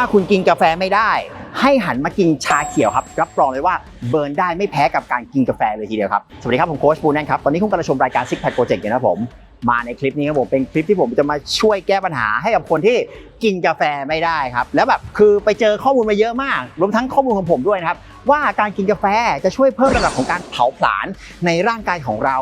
ถ้าคุณกินกาแฟไม่ได้ ให้หันมากินชาเขียวครับ รับรองเลยว่าเบิร์นได้ไม่แพ้กับการกินกาแฟเลยทีเดียวครับ สวัสดีครับ ผมโค้ชปูนแนนครับ ตอนนี้คุณกำลังชมรายการ Six Pack Project อยู่นะครับผม มาในคลิปนี้ครับผมเป็นคลิปที่ผมจะมาช่วยแก้ปัญหาให้กับคนที่กินกาแฟไม่ได้ครับ แล้วแบบคือไปเจอข้อมูลมาเยอะมาก รวมทั้งข้อมูลของผมด้วยนะครับ ว่าการกินกาแฟจะช่วยเพิ่มระดับของการเผาผลาญในร่างกายของเรา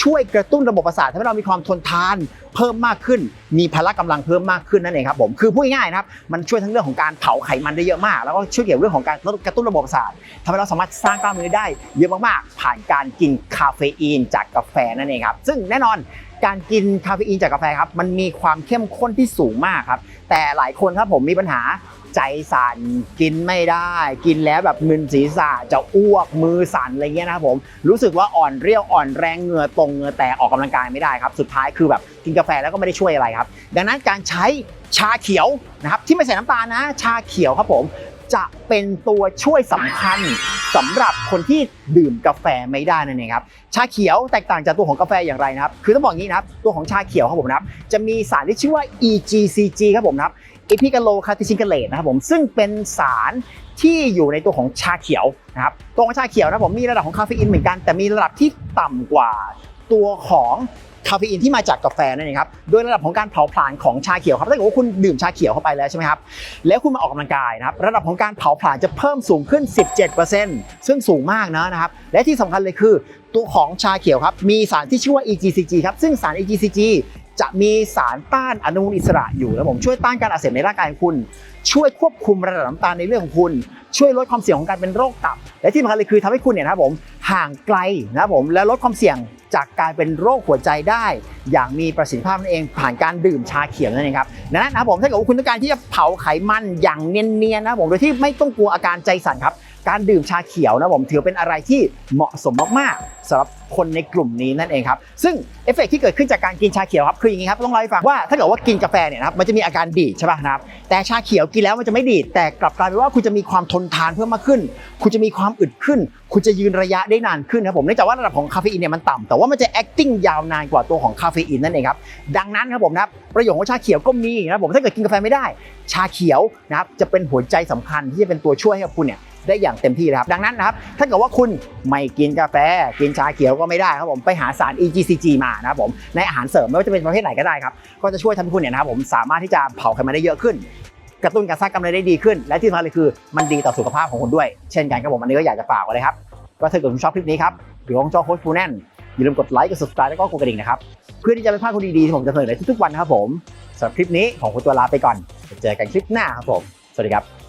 ช่วยกระตุ้นระบบประสาททำให้เรามีความทนทาน เพิ่มมากขึ้น มีพละกำลังเพิ่มมากขึ้นนั่นเองครับผมคือพูดง่ายๆนะครับมันช่วยทั้งเรื่องของการเผาไขมันได้เยอะมาก แล้วก็ช่วยเกี่ยวเรื่องของการกระตุ้นระบบประสาททำให้เราสามารถสร้างกล้ามเนื้อได้เยอะมากๆ ผ่านการกินคาเฟอีนจากกาแฟนั่นเองครับซึ่งแน่นอนการกินคาเฟอีนจากกาแฟครับมันมีความเข้มข้นที่สูงมากครับแต่หลายคนครับผมมีปัญหา ใจสั่นกินไม่ได้ กินแล้วแบบมึนศีรษะจะอ้วกมือสั่นอะไรเงี้ยนะครับผมรู้สึกว่าอ่อนเรี่ยวอ่อนแรงเหงื่อตรงเหงื่อแตกออกกำลังกายไม่ได้ครับ สุดท้ายคือแบบกินกาแฟแล้วก็ไม่ได้ช่วยอะไรครับ ดังนั้นการใช้ชาเขียวนะครับที่ไม่ใส่น้ำตาลนะ ชาเขียวครับผมจะเป็นตัวช่วยสำคัญสำหรับคนที่ดื่มกาแฟไม่ได้นั่นเองครับชาเขียวแตกต่างจากตัวของกาแฟอย่างไรนะครับ คือต้องบอกงี้นะครับตัวของชาเขียวครับผมนะครับจะมีสารที่ชื่อว่า EGCG ครับผมนะครับ อิพิกาโลคาติชินกเลตนะครับผมซึ่งเป็นสารที่อยู่ในตัวของชาเขียวนะครับตัวของชาเขียวนะครับผมมีระดับของคาเฟอีนเหมือนกัน แต่มีระดับที่ต่ำกว่าตัวของคาเฟอีนที่มาจากกาแฟนั่นเองครับโดยระดับของการเผาผลาญของชาเขียวครับถ้าเกิดว่าคุณดื่มชาเขียวเข้าไปแล้วใช่ไหมครับแล้วคุณมาออกกำลังกายนะครับระดับของการเผาผลาญจะเพิ่มสูงขึ้น 17%ซึ่งสูงมากนะนะครับและที่สำคัญเลยคือตัวของชาเขียวครับมีสารที่ชื่อว่า EGCG ครับซึ่งสาร EGCG จะมีสารต้านอนุมูลอิสระอยู่นะผมช่วยต้านการอักเสบในร่างกายของคุณ ช่วยควบคุมระดับน้ำตาลในเรื่องของคุณ ช่วยลดความเสี่ยงของการเป็นโรคตับ และที่สำคัญเลยคือทำให้คุณเนี่ยนะครับผมห่างไกลนะครับผมและลดความเสี่ยงจากการเป็นโรคหัวใจได้ อย่างมีประสิทธิภาพนั่นเองผ่านการดื่มชาเขียวนั่นเองครับดังนั้นนะครับผมถ้าเกิดว่าคุณต้องการที่จะเผาไขมันอย่างเนียนๆนะครับผมโดยที่ไม่ต้องกลัวอาการใจสั่นครับ การดื่มชาเขียวนะผมถือเป็นอะไรที่เหมาะสมมากๆสำหรับคนในกลุ่มนี้นั่นเองครับ ซึ่งเอฟเฟกต์ที่เกิดขึ้นจากการกินชาเขียวครับคืออย่างนี้ครับต้องเล่าให้ฟังว่าถ้าเกิดว่ากินกาแฟเนี่ยนะครับมันจะมีอาการดีดใช่ป่ะนะครับแต่ชาเขียวกินแล้วมันจะไม่ดีดแต่กลับกลายเป็นว่าคุณจะมีความทนทานเพิ่มมากขึ้น คุณจะมีความอึดขึ้น คุณจะยืนระยะได้นานขึ้นครับผมเนื่องจากว่าระดับของคาเฟอีนเนี่ยมันต่ำแต่ว่ามันจะ acting ยาวนานกว่าตัวของคาเฟอีนนั่นเองครับดังนั้นครับผมนะครับประโยชน์ของชาเขียวก็มีนะครับผมถ้าเกิดกินกาแฟไม่ได้ ชาเขียวนะครับจะเป็นหัวใจสำคัญที่จะเป็นตัวช่วยให้กับคุณเนี่ยได้อย่างเต็มที่เลยครับดังนั้นนะครับถ้าเกิดว่าคุณไม่กินกาแฟ กินชาเขียวก็ไม่ได้ครับผมไปหาสาร EGCG มานะครับผมในอาหารเสริมไม่ว่าจะเป็นประเภทไหนก็ได้ครับก็จะช่วยทำให้คุณเนี่ยนะครับผมสามารถที่จะเผาไขมันได้เยอะขึ้น กระตุ้นการสร้างกำไรได้ดีขึ้น และที่สำคัญเลยคือมันดีต่อสุขภาพของคุณด้วย เช่นกันครับผมอันนี้ก็อยากจะฝากไว้เลยครับ ก็ถ้าเกิดคุณชอบคลิปนี้ครับหรือของจอโค้ชฟูแนนอย่าลืมกดไลค์กด subscribe แล้วก็กดกระดิ่งนะครับเพื่อที่จะไม่พลาดคนดีๆที่ผมจะเสนอในทุกๆวันนะครับผมสำหรับคลิปนี้ของคุณตัวลาไปก่อนเจอกันคลิปหน้าครับผมสวัสดีครับ